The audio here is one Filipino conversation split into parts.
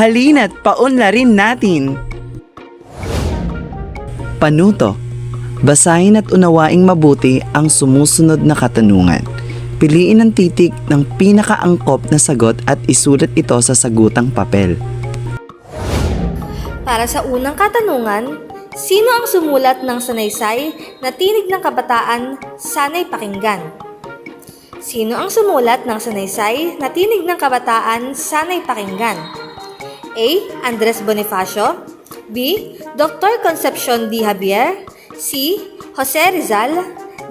Halina't paunlarin natin! Panuto Basahin at unawaing mabuti ang sumusunod na katanungan. Piliin ang titik ng pinakaangkop na sagot at isulat ito sa sagutang papel. Para sa unang katanungan, sino ang sumulat ng sanaysay na tinig ng kabataan sanay pakinggan? Sino ang sumulat ng sanaysay na tinig ng kabataan sanay pakinggan? A. Andres Bonifacio B. Dr. Concepcion D. Javier C. Jose Rizal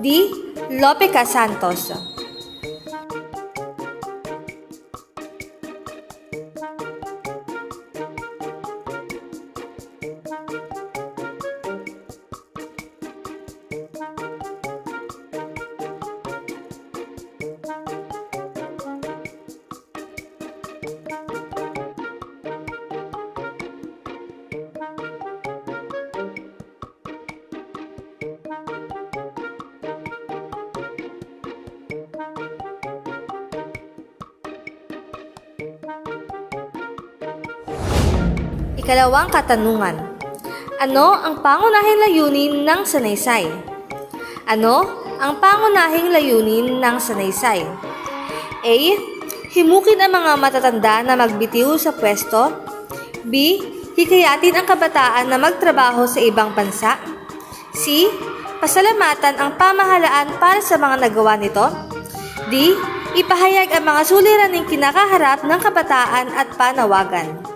D. Lope Santos Ikalawang katanungan. Ano ang pangunahing layunin ng sanaysay? Ano ang pangunahing layunin ng sanaysay? A. Himukin ang mga matatanda na magbitiw sa pwesto. B. Hikayatin ang kabataan na magtrabaho sa ibang bansa. C. Pasalamatan ang pamahalaan para sa mga nagawa nito. D. Ipahayag ang mga suliraning kinakaharap ng kabataan at panawagan.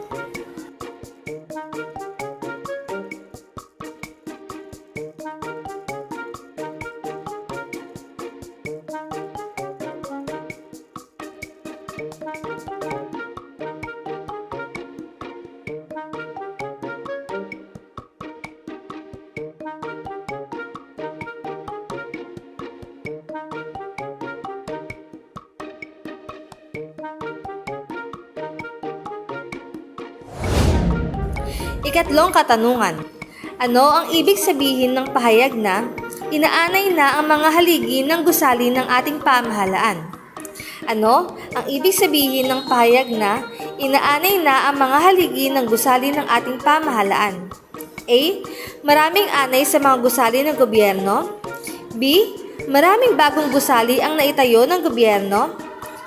Ikatlong katanungan. Ano ang ibig sabihin ng pahayag na inaanay na ang mga haligi ng gusali ng ating pamahalaan? Ano ang ibig sabihin ng pahayag na inaanay na ang mga haligi ng gusali ng ating pamahalaan? A. Maraming anay sa mga gusali ng gobyerno. B. Maraming bagong gusali ang naitayo ng gobyerno.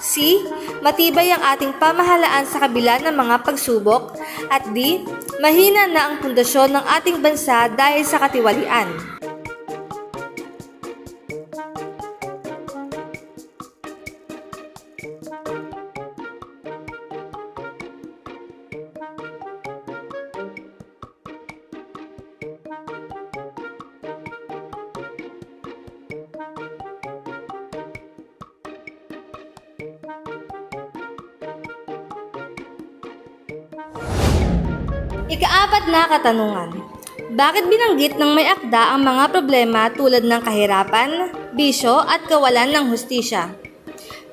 C. Matibay ang ating pamahalaan sa kabila ng mga pagsubok. At D. Mahina na ang pundasyon ng ating bansa dahil sa katiwalian. Ikaapat na katanungan. Bakit binanggit ng may akda ang mga problema tulad ng kahirapan, bisyo at kawalan ng hustisya?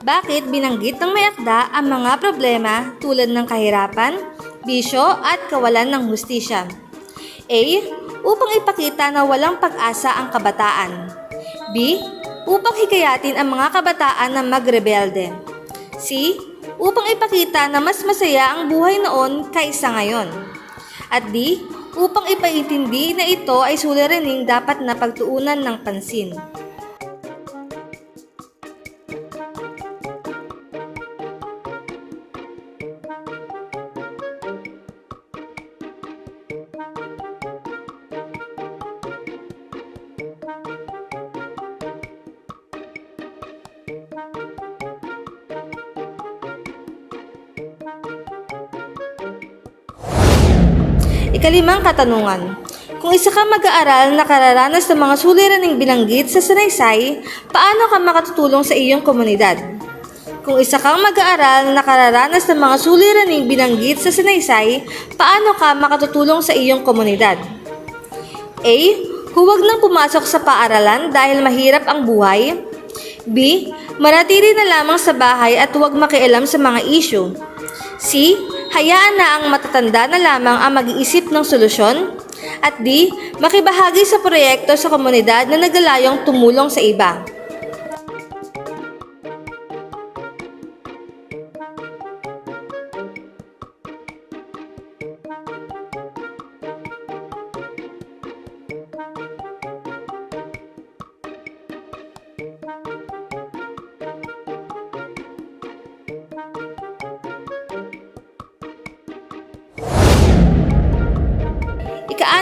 Bakit binanggit ng may akda ang mga problema tulad ng kahirapan, bisyo at kawalan ng hustisya? A. Upang ipakita na walang pag-asa ang kabataan. B. Upang hikayatin ang mga kabataan na magrebelde. C. Upang ipakita na mas masaya ang buhay noon kaysa ngayon. At D. Upang ipaintindi na ito ay suliraning dapat na pagtuunan ng pansin. Ikalimang katanungan. Kung isa ka mag-aaral na kararanas ng mga suliraning binanggit sa sanaysay, paano ka makatutulong sa iyong komunidad? Kung isa kang mag-aaral na kararanas ng mga suliraning binanggit sa sanaysay, paano ka makatutulong sa iyong komunidad? A. Huwag nang pumasok sa paaralan dahil mahirap ang buhay. B. Manatili na lamang sa bahay at huwag makialam sa mga issue. C. Hayaan na ang matatanda na lamang ang mag-iisip ng solusyon. At D. Makibahagi sa proyekto sa komunidad na naglalayong tumulong sa iba.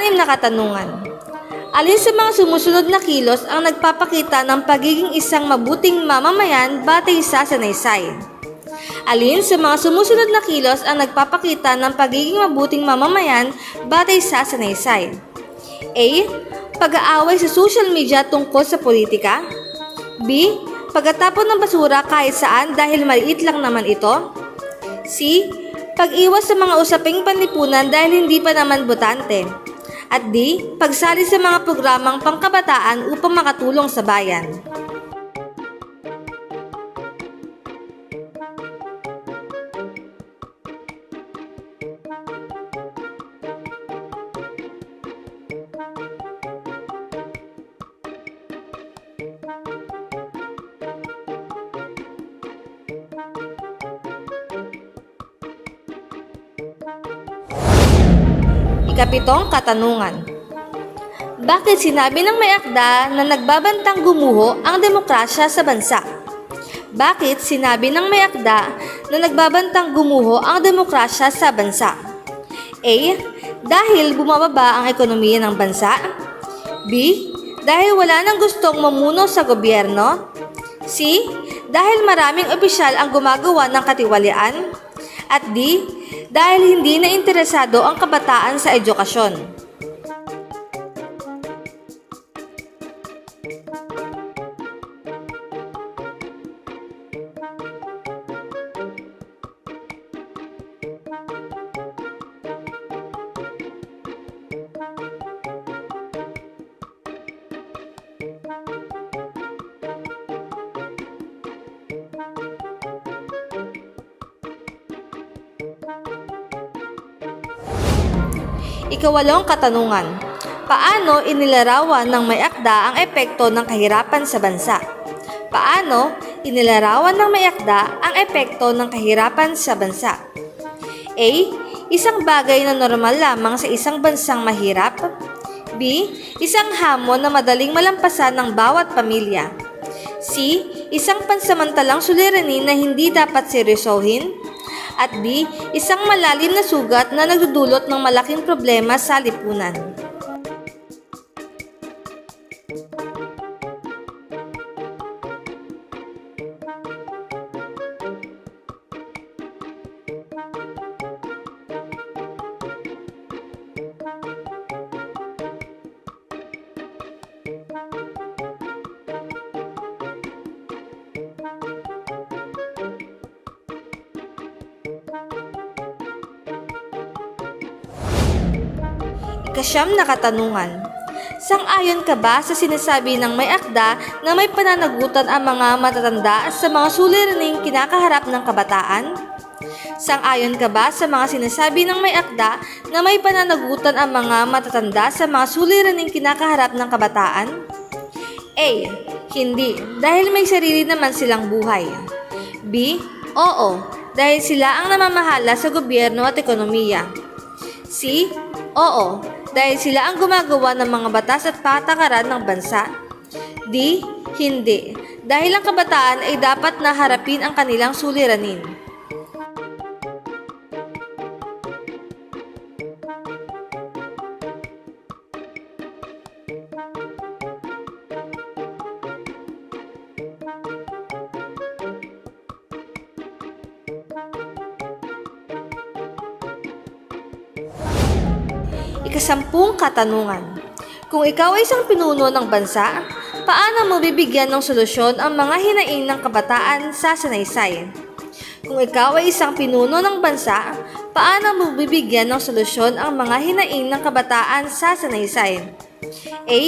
Ika-anim na katanungan. Alin sa mga sumusunod na kilos ang nagpapakita ng pagiging isang mabuting mamamayan batay sa sanaysay? Alin sa mga sumusunod na kilos ang nagpapakita ng pagiging mabuting mamamayan batay sa sanaysay? A. Pag-aaway sa social media tungkol sa politika. B. Pagkatapon ng basura kahit saan dahil maliit lang naman ito. C. Pag-iwas sa mga usaping panlipunan dahil hindi pa naman botante. At D. Pagsali sa mga programang pangkabataan upang makatulong sa bayan. Ikapitong katanungan. Bakit sinabi ng may akda na nagbabantang gumuho ang demokrasya sa bansa? Bakit sinabi ng may akda na nagbabantang gumuho ang demokrasya sa bansa? A. Dahil bumababa ang ekonomiya ng bansa. B. Dahil wala nang gustong mamuno sa gobyerno. C. Dahil maraming opisyal ang gumagawa ng katiwalian. At D. Dahil hindi na interesado ang kabataan sa edukasyon. Ikawalong katanungan. Paano inilarawan ng may akda ang epekto ng kahirapan sa bansa? Paano inilarawan ng may akda ang epekto ng kahirapan sa bansa? A. Isang bagay na normal lamang sa isang bansang mahirap. B. Isang hamon na madaling malampasan ng bawat pamilya. C. Isang pansamantalang suliranin na hindi dapat seryosohin. At D. Isang malalim na sugat na nagdudulot ng malaking problema sa lipunan. Ikasyam na katanungan. Sang-ayon ka ba sa sinasabi ng may akda na may pananagutan ang mga matatanda sa mga suliraning kinakaharap ng kabataan? Sang-ayon ka ba sa mga sinasabi ng may akda na may pananagutan ang mga matatanda sa mga suliraning kinakaharap ng kabataan? A. Hindi, dahil may sarili naman silang buhay. B. Oo, dahil sila ang namamahala sa gobyerno at ekonomiya. C. Oo, dahil sila ang gumagawa ng mga batas at patakaran ng bansa. D. Hindi, dahil ang kabataan ay dapat na harapin ang kanilang suliranin. Ikasampung katanungan. Kung ikaw ay isang pinuno ng bansa, paano mo bibigyan ng solusyon ang mga hinaing ng kabataan sa sanaysay? Kung ikaw ay isang pinuno ng bansa, paano mo bibigyan ng solusyon ang mga hinaing ng kabataan sa sanaysay? A.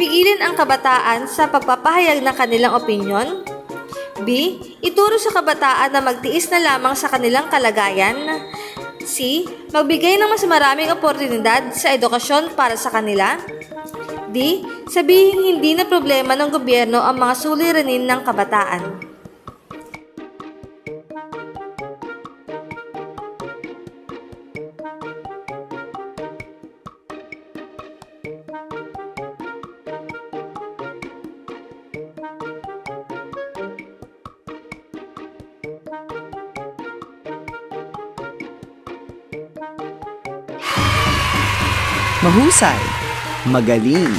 Pigilin ang kabataan sa pagpapahayag ng kanilang opinyon. B. Ituro sa kabataan na magtiis na lamang sa kanilang kalagayan. C. Magbigay ng mas maraming oportunidad sa edukasyon para sa kanila. D. Sabihin hindi na problema ng gobyerno ang mga suliranin ng kabataan. Mahusay, magaling,